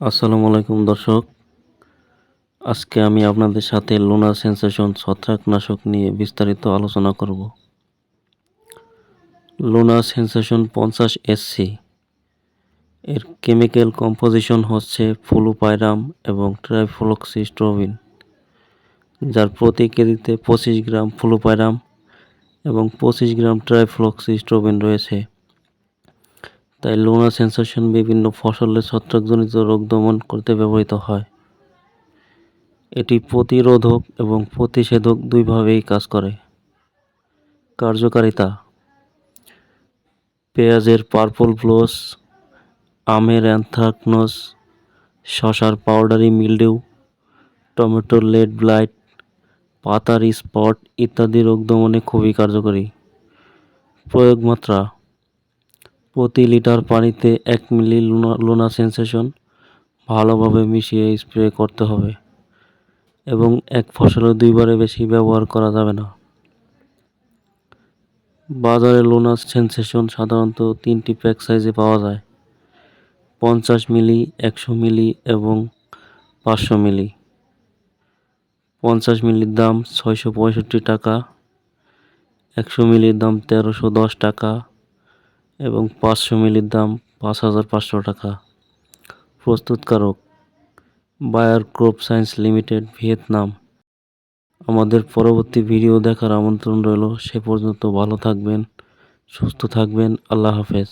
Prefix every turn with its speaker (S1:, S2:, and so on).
S1: আসসালামু আলাইকুম, দর্শক। আজকে আমি আপনাদের সাথে লোনা সেন্সেশন ছত্রাকনাশক নিয়ে বিস্তারিত আলোচনা করব। লোনা সেন্সেশন পঞ্চাশ এসসি এর কেমিক্যাল কম্পোজিশন হচ্ছে ফ্লুপাইরাম এবং ট্রাইফ্লক্সিস্ট্রোবিন যার প্রতি কেজিতে পঁচিশ গ্রাম ফ্লুপাইরাম এবং পঁচিশ গ্রাম ট্রাইফ্লক্সিস্ট্রোবিন রয়েছে। তাই লোনা সেন্সেশন বিভিন্ন ফসলের ছত্রাকজনিত রোগ দমন করতে ব্যবহৃত হয়। এটি প্রতিরোধক এবং প্রতিষেধক দুইভাবেই কাজ করে। কার্যকারিতা। পেঁয়াজের পার্পল ব্লোস আমের অ্যানথ্রাকনোস শশার পাউডারি মিলডিউ টমেটোর লেড ব্লাইট পাতার স্পট ইত্যাদি রোগ দমনে খুবই কার্যকরী। প্রয়োগ মাত্রা প্রতি লিটার পানিতে এক মিলি লোনা লোনা সেন্সেশন ভালোভাবে মিশিয়ে স্প্রে করতে হবে এবং এক ফসলে দুইবারে বেশি ব্যবহার করা যাবে না। বাজারে লোনা সেন্সেশন সাধারণত তিনটি প্যাক সাইজে পাওয়া যায়। পঞ্চাশ মিলি, একশো মিলি এবং পাঁচশো মিলি। পঞ্চাশ মিলির দাম ছয়শো পঁয়ষট্টি টাকা, একশো মিলির দাম তেরোশো দশ টাকা এবং পাঁচশো মিলির দাম পাঁচ হাজার পাঁচশো টাকা। প্রস্তুতকারক, Bayer crop science limited, Vietnam. আমাদের পরবর্তী ভিডিও দেখার আমন্ত্রণ রইল। সে পর্যন্ত ভালো থাকবেন, সুস্থ থাকবেন। আল্লাহ হাফেজ।